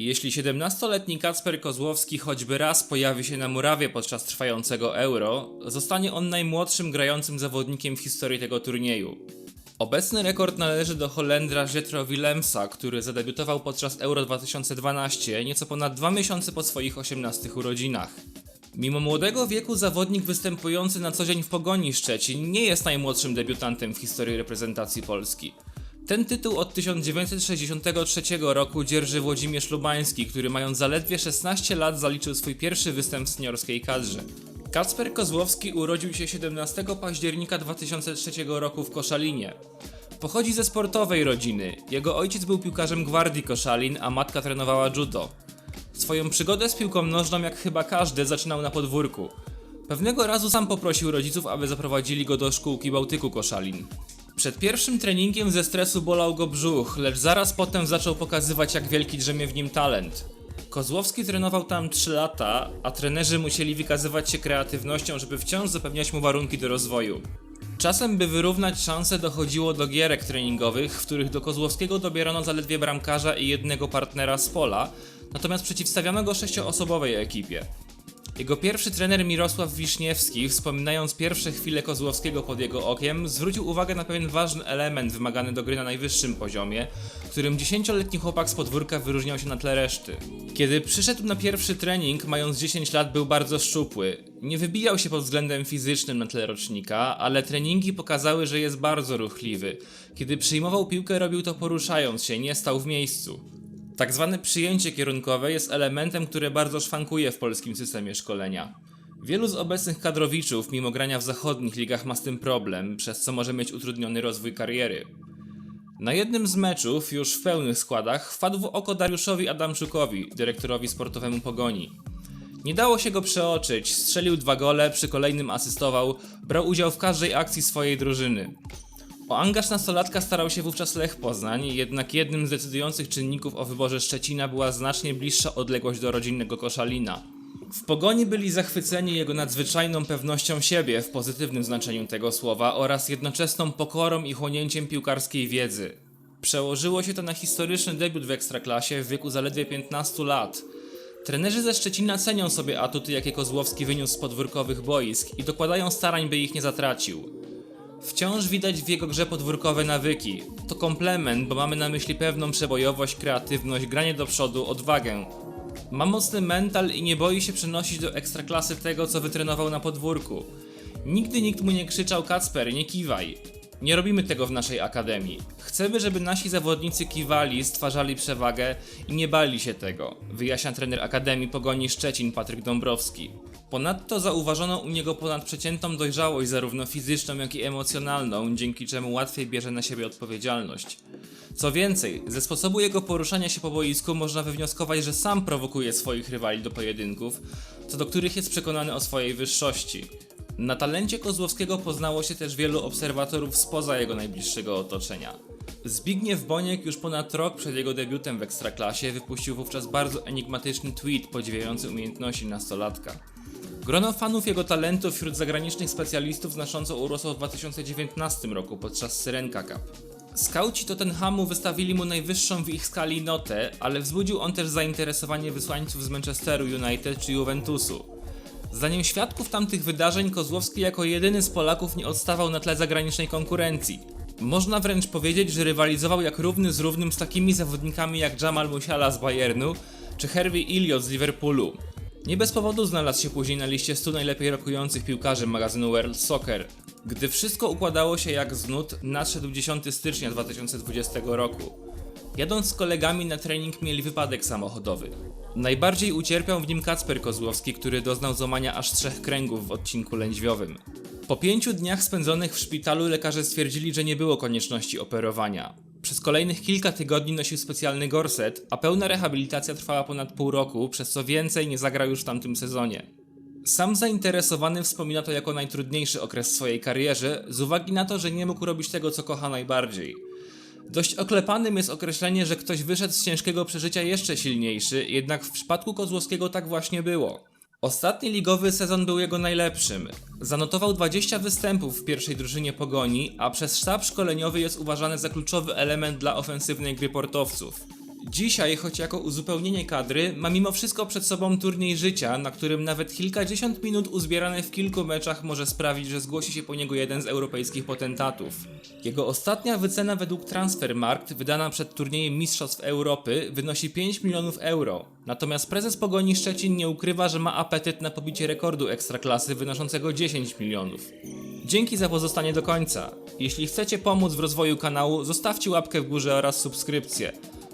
Jeśli 17-letni Kacper Kozłowski choćby raz pojawi się na murawie podczas trwającego Euro, zostanie on najmłodszym grającym zawodnikiem w historii tego turnieju. Obecny rekord należy do Holendra Jetro Willemsa, który zadebiutował podczas Euro 2012 nieco ponad dwa miesiące po swoich 18 urodzinach. Mimo młodego wieku zawodnik występujący na co dzień w Pogoni Szczecin nie jest najmłodszym debiutantem w historii reprezentacji Polski. Ten tytuł od 1963 roku dzierży Włodzimierz Lubański, który mając zaledwie 16 lat zaliczył swój pierwszy występ w seniorskiej kadrze. Kacper Kozłowski urodził się 17 października 2003 roku w Koszalinie. Pochodzi ze sportowej rodziny. Jego ojciec był piłkarzem Gwardii Koszalin, a matka trenowała judo. Swoją przygodę z piłką nożną, jak chyba każdy, zaczynał na podwórku. Pewnego razu sam poprosił rodziców, aby zaprowadzili go do szkółki Bałtyku Koszalin. Przed pierwszym treningiem ze stresu bolał go brzuch, lecz zaraz potem zaczął pokazywać, jak wielki drzemie w nim talent. Kozłowski trenował tam 3 lata, a trenerzy musieli wykazywać się kreatywnością, żeby wciąż zapewniać mu warunki do rozwoju. Czasem, by wyrównać szanse, dochodziło do gierek treningowych, w których do Kozłowskiego dobierano zaledwie bramkarza i jednego partnera z pola, natomiast przeciwstawiano go sześcioosobowej ekipie. Jego pierwszy trener Mirosław Wiśniewski, wspominając pierwsze chwile Kozłowskiego pod jego okiem, zwrócił uwagę na pewien ważny element wymagany do gry na najwyższym poziomie, którym dziesięcioletni chłopak z podwórka wyróżniał się na tle reszty. Kiedy przyszedł na pierwszy trening, mając 10 lat, był bardzo szczupły. Nie wybijał się pod względem fizycznym na tle rocznika, ale treningi pokazały, że jest bardzo ruchliwy. Kiedy przyjmował piłkę, robił to poruszając się, nie stał w miejscu. Tak zwane przyjęcie kierunkowe jest elementem, który bardzo szwankuje w polskim systemie szkolenia. Wielu z obecnych kadrowiczów, mimo grania w zachodnich ligach, ma z tym problem, przez co może mieć utrudniony rozwój kariery. Na jednym z meczów, już w pełnych składach, wpadł w oko Dariuszowi Adamczukowi, dyrektorowi sportowemu Pogoni. Nie dało się go przeoczyć, strzelił dwa gole, przy kolejnym asystował, brał udział w każdej akcji swojej drużyny. O angaż nastolatka starał się wówczas Lech Poznań, jednak jednym z decydujących czynników o wyborze Szczecina była znacznie bliższa odległość do rodzinnego Koszalina. W pogoni byli zachwyceni jego nadzwyczajną pewnością siebie w pozytywnym znaczeniu tego słowa oraz jednoczesną pokorą i chłonięciem piłkarskiej wiedzy. Przełożyło się to na historyczny debiut w Ekstraklasie w wieku zaledwie 15 lat. Trenerzy ze Szczecina cenią sobie atuty, jakie Kozłowski wyniósł z podwórkowych boisk i dokładają starań, by ich nie zatracił. Wciąż widać w jego grze podwórkowe nawyki. To komplement, bo mamy na myśli pewną przebojowość, kreatywność, granie do przodu, odwagę. Ma mocny mental i nie boi się przenosić do ekstraklasy tego, co wytrenował na podwórku. Nigdy nikt mu nie krzyczał Kacper, nie kiwaj. Nie robimy tego w naszej akademii. Chcemy, żeby nasi zawodnicy kiwali, stwarzali przewagę i nie bali się tego, wyjaśnia trener Akademii Pogoni Szczecin Patryk Dąbrowski. Ponadto zauważono u niego ponadprzeciętną dojrzałość zarówno fizyczną, jak i emocjonalną, dzięki czemu łatwiej bierze na siebie odpowiedzialność. Co więcej, ze sposobu jego poruszania się po boisku można wywnioskować, że sam prowokuje swoich rywali do pojedynków, co do których jest przekonany o swojej wyższości. Na talencie Kozłowskiego poznało się też wielu obserwatorów spoza jego najbliższego otoczenia. Zbigniew Boniek już ponad rok przed jego debiutem w Ekstraklasie wypuścił wówczas bardzo enigmatyczny tweet podziwiający umiejętności nastolatka. Grono fanów jego talentu wśród zagranicznych specjalistów znacząco urosło w 2019 roku podczas Syrenka Cup. Skauci Tottenhamu wystawili mu najwyższą w ich skali notę, ale wzbudził on też zainteresowanie wysłańców z Manchesteru United czy Juventusu. Zdaniem świadków tamtych wydarzeń Kozłowski jako jedyny z Polaków nie odstawał na tle zagranicznej konkurencji. Można wręcz powiedzieć, że rywalizował jak równy z równym z takimi zawodnikami jak Jamal Musiala z Bayernu czy Hervey Elliott z Liverpoolu. Nie bez powodu znalazł się później na liście 100 najlepiej rokujących piłkarzy magazynu World Soccer. Gdy wszystko układało się jak z nut, nadszedł 10 stycznia 2020 roku. Jadąc z kolegami na trening mieli wypadek samochodowy. Najbardziej ucierpiał w nim Kacper Kozłowski, który doznał złamania aż trzech kręgów w odcinku lędźwiowym. Po pięciu dniach spędzonych w szpitalu lekarze stwierdzili, że nie było konieczności operowania. Przez kolejnych kilka tygodni nosił specjalny gorset, a pełna rehabilitacja trwała ponad pół roku, przez co więcej nie zagrał już w tamtym sezonie. Sam zainteresowany wspomina to jako najtrudniejszy okres swojej karierze, z uwagi na to, że nie mógł robić tego, co kocha najbardziej. Dość oklepanym jest określenie, że ktoś wyszedł z ciężkiego przeżycia jeszcze silniejszy, jednak w przypadku Kozłowskiego tak właśnie było. Ostatni ligowy sezon był jego najlepszym. Zanotował 20 występów w pierwszej drużynie Pogoni, a przez sztab szkoleniowy jest uważany za kluczowy element dla ofensywnej gry portowców. Dzisiaj, choć jako uzupełnienie kadry, ma mimo wszystko przed sobą turniej życia, na którym nawet kilkadziesiąt minut uzbierane w kilku meczach może sprawić, że zgłosi się po niego jeden z europejskich potentatów. Jego ostatnia wycena według Transfermarkt, wydana przed turniejem Mistrzostw Europy, wynosi 5 milionów euro. Natomiast prezes Pogoni Szczecin nie ukrywa, że ma apetyt na pobicie rekordu ekstraklasy wynoszącego 10 milionów. Dzięki za pozostanie do końca. Jeśli chcecie pomóc w rozwoju kanału, zostawcie łapkę w górze oraz subskrypcję.